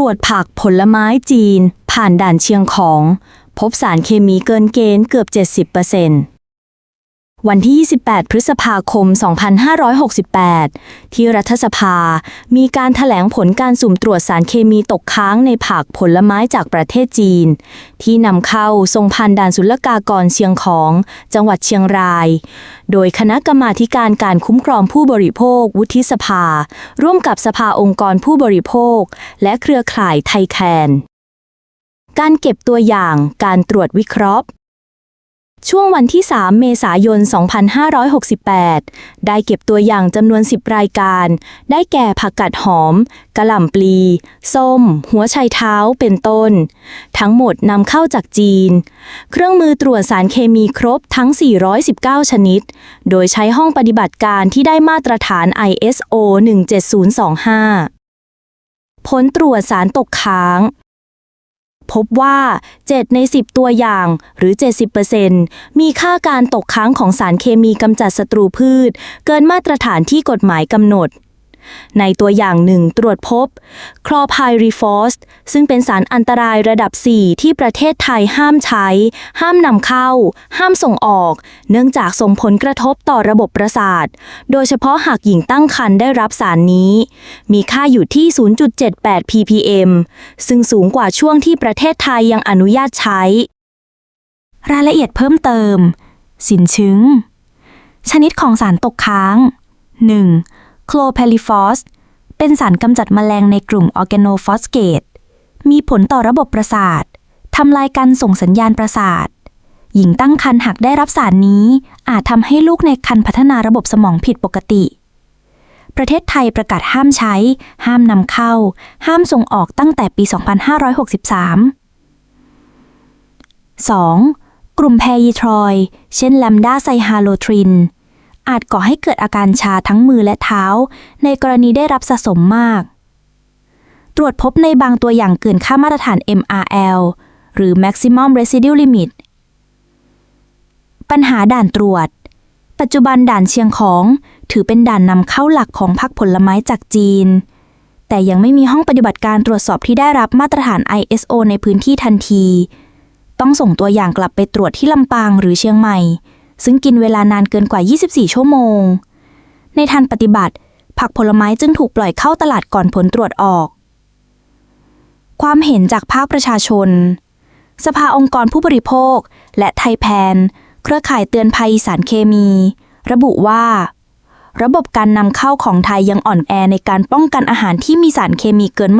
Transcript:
รวจผักผลไม้จีน ผ่านด่านเชียงของ พบสารเคมีเกินเกณฑ์เกือบ 70% วันที่ 28 พฤษภาคม 2568 ที่รัฐสภา มีการถแถลงผลการสุ่มตรวจสารเคมีตกค้างในผักผลไม้จากประเทศจีน ที่นำเข้าทรงผ่านด่านศุลกากรเชียงของ จังหวัดเชียงราย โดยคณะกรรมาการการคุ้มครองผู้บริโภค วุฒิสภา ร่วมกับสภาองค์กรผู้บริโภค และเครือข่ายไทยแคน การเก็บตัวอย่าง การตรวจวิเคราะห์ ช่วงวันที่ 3 เมษายน 2568 ได้เก็บตัวอย่างจำนวน 10 รายการ ได้แก่ผักกาดหอม กระหล่ำปลี ส้ม หัวไชเท้า เป็นต้น ทั้งหมดนำเข้าจากจีน เครื่องมือตรวจสารเคมีครบทั้ง 419 ชนิด โดยใช้ห้องปฏิบัติการที่ได้มาตรฐาน ISO 17025 ผลตรวจสารตกค้าง พบว่า 7 ใน 10 ตัวอย่างหรือ 70%มีค่าการตกค้างของสารเคมีกำจัดศัตรูพืช เกินมาตรฐานที่กฎหมายกำหนด ในตัวอย่างหนึ่งตรวจพบ คลอไพรีฟอสซึ่งเป็นสารอันตรายระดับ 4 ที่ประเทศไทยห้ามใช้ ห้ามนำเข้า ห้ามส่งออก เนื่องจากส่งผลกระทบต่อระบบประสาท โดยเฉพาะหากหญิงตั้งครรภ์ได้รับสารนี้ มีค่าอยู่ที่ 0.78 ppm ซึ่งสูงกว่าช่วงที่ประเทศไทยยังอนุญาตใช้ รายละเอียดเพิ่มเติม สินชื้ง ชนิดของสารตกค้าง 1. โคลเพลิฟอส เป็นสารกำจัดแมลงในกลุ่มออร์แกโนฟอสเกต มีผลต่อระบบประสาท ทำลายการส่งสัญญาณประสาท หญิงตั้งครรภ์หากได้รับสารนี้ อาจทำให้ลูกในครรภ์พัฒนาระบบสมองผิดปกติ ประเทศไทยประกาศห้ามใช้ ห้ามนำเข้า ห้ามส่งออกตั้งแต่ปี 2563 2. กลุ่มแพยีทรอย เช่นแลมดาไซฮาโลทริน อาจก่อให้เกิดอาการชาทั้งมือและเท้า ในกรณีได้รับสะสมมาก ตรวจพบในบางตัวอย่างเกินค่ามาตรฐาน MRL หรือ Maximum Residual Limit ปัญหาด่านตรวจ ปัจจุบันด่านเชียงของ ถือเป็นด่านนำเข้าหลักของพักผลไม้จากจีน แต่ยังไม่มีห้องปฏิบัติการตรวจสอบที่ได้รับมาตรฐาน ISO ในพื้นที่ทันที ต้องส่งตัวอย่างกลับไปตรวจที่ลำปางหรือเชียงใหม่ ซึ่งกินเวลานานเกินกว่า 24 ชั่วโมง ในทางปฏิบัติ ผักผลไม้จึงถูกปล่อยเข้าตลาดก่อนผลตรวจออก ความเห็นจากภาคประชาชน สภาองค์กรผู้บริโภค และไทยแพน เครือข่ายเตือนภัยสารเคมี ระบุว่า ระบบการนำเข้าของไทยยังอ่อนแอในการป้องกันอาหารที่มีสารเคมีเกินมา